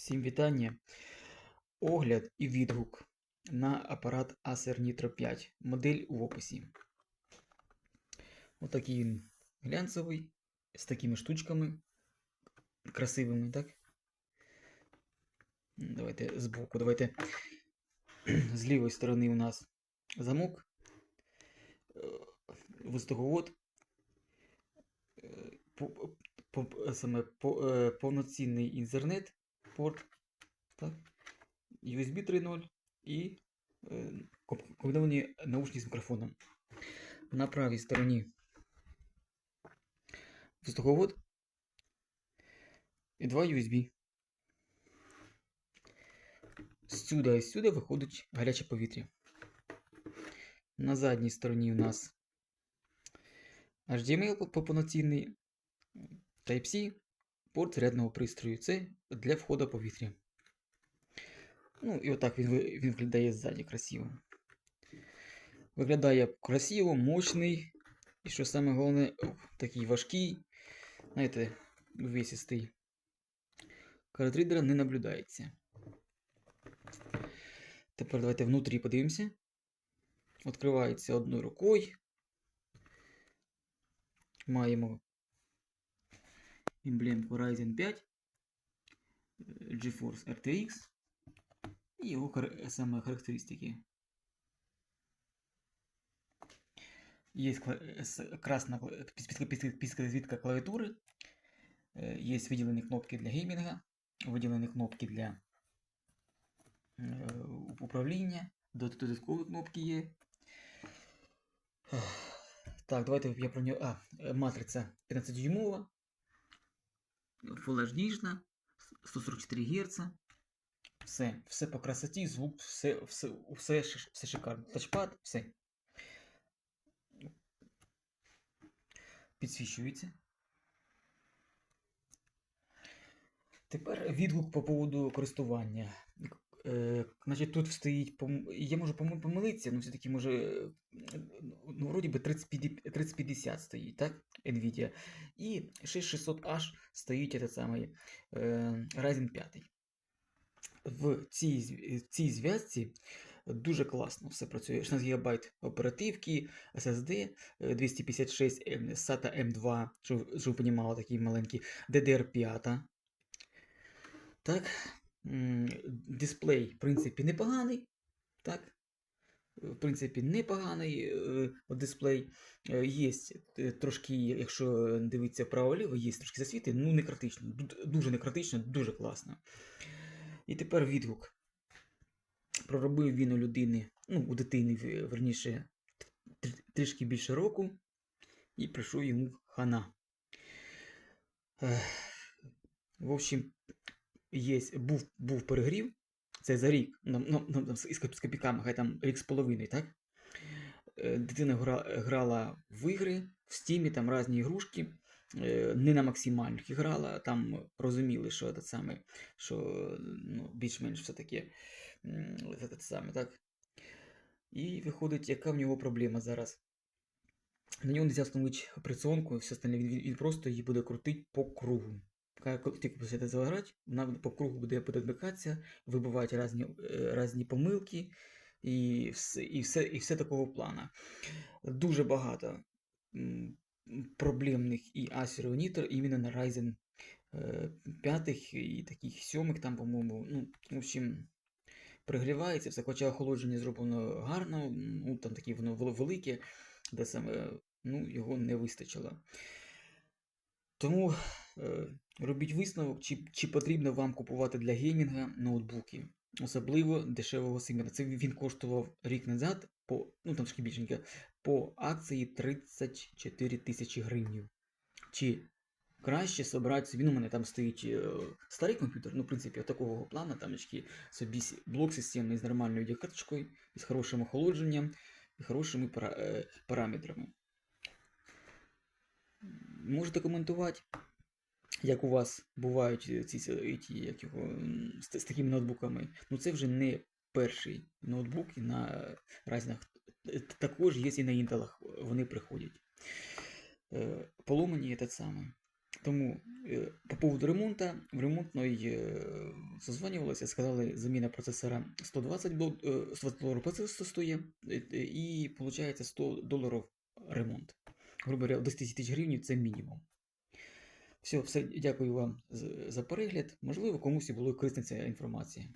Всім вітання. Огляд і відгук на апарат Acer Nitro 5. Модель в описі. Отакий він глянцевий, з такими штучками красивими, так? Давайте збоку. Давайте з лівої сторони у нас замок, е, воздуховод, е, саме е, повноцінний інтернет, порт, так? USB 3.0 і е, комбіновані наушники з мікрофоном. На правій стороні воздуховод і два USB. Сюди і сюди виходить гаряче повітря. На задній стороні у нас HDMI по- повноцінний, Type-C, порт зарядного пристрою. Це для входу повітря. Ну, і отак він, він виглядає ззаді красиво. Виглядає красиво, мощний. І що саме головне, такий важкий. Знаєте, увесистий. Картридера не наблюдається. Тепер давайте внутрі подивимося. Відкривається одною рукою. Маємо емблемку Ryzen 5, е, GeForce RTX і його хар- саме характеристики. Є красна кла- піс- піс- піс- підсвітка клавіатури, е, є виділені кнопки для геймінга, виділені кнопки для управління, дод- додаткові кнопки є. Так, давайте я про нього. А, е, матриця 15 дюймова, HD, 144 Гц. Все, все по красоті, звук, все, все, все, все шикарно. Тачпад, все. Підсвічується. Тепер відгук по поводу користування. Е, значить, тут стоїть, пом- я можу пом- помилитися, але все-таки може, е, ну, вроді би 3050 3050 стоїть, так? Nvidia. І 6600H стоїть этот самий е, Ryzen 5. В цій, в цій зв'язці дуже класно все працює. 16 ГБ оперативки, SSD, е, 256 SATA M2, щоб, ви розуміли, такі маленькі, DDR5. Так. Дисплей, в принципі, непоганий. Так. В принципі, непоганий е, дисплей. Е, Є е, трошки, якщо дивитися вправо-ліво, є трошки засвіти, ну не критично. Дуже не критично, дуже класно. І тепер відгук. Проробив він у людини, ну, у дитини, верніше, трішки більше року, і прийшов йому хана. В общем, є, був, був перегрів. Це за рік. З, із коп- копійками, хай там рік з половиною, так? Е, Дитина гра, грала в ігри, в стімі, там різні ігрушки. е, Не на максимальних грала, там розуміли, що це саме, що ну, більш-менш все-таки це саме, так? І виходить, яка в нього проблема зараз. На нього не можна встановити операціонку і все остальне, він, він просто її буде крутити по кругу. Коли тільки почнете заграти, вона по кругу буде передмикатися, вибивати різні, е, різні помилки і все, і, все, і все такого плана. Дуже багато проблемних і Acer Nitro іменно на Ryzen е, 5 і таких 7 там, по-моєму, ну, в общем, пригрівається, все, хоча охолодження зроблено гарно, ну, там таке воно велике, де саме ну, його не вистачило. Тому е, робіть висновок, чи, чи потрібно вам купувати для геймінга ноутбуки, особливо дешевого сегменту. Це він коштував рік назад, по, ну там трошки більшенько, по акції 34 тисячі гривень. Чи краще собрати собі, ну, у мене там стоїть е, старий комп'ютер, ну, в принципі, такого плану, там очки, собі блок системний з нормальною відеокарточкою, з хорошим охолодженням і хорошими пара, е, параметрами. Можете коментувати, як у вас бувають е, ці, ці е, як його, з, з такими ноутбуками, ну це вже не перший ноутбук на разнях. Е, також є і на інтелах, вони приходять. Поломані те саме. Тому по поводу ремонту, в ремонтної зазванювалися, сказали, заміна процесора 120 доларів процесор стоїть, і виходить 100 доларів ремонт. Грубо говоря, 10 тисяч гривень це мінімум. Все, все, дякую вам за перегляд. Можливо, комусь і було корисна ця інформація.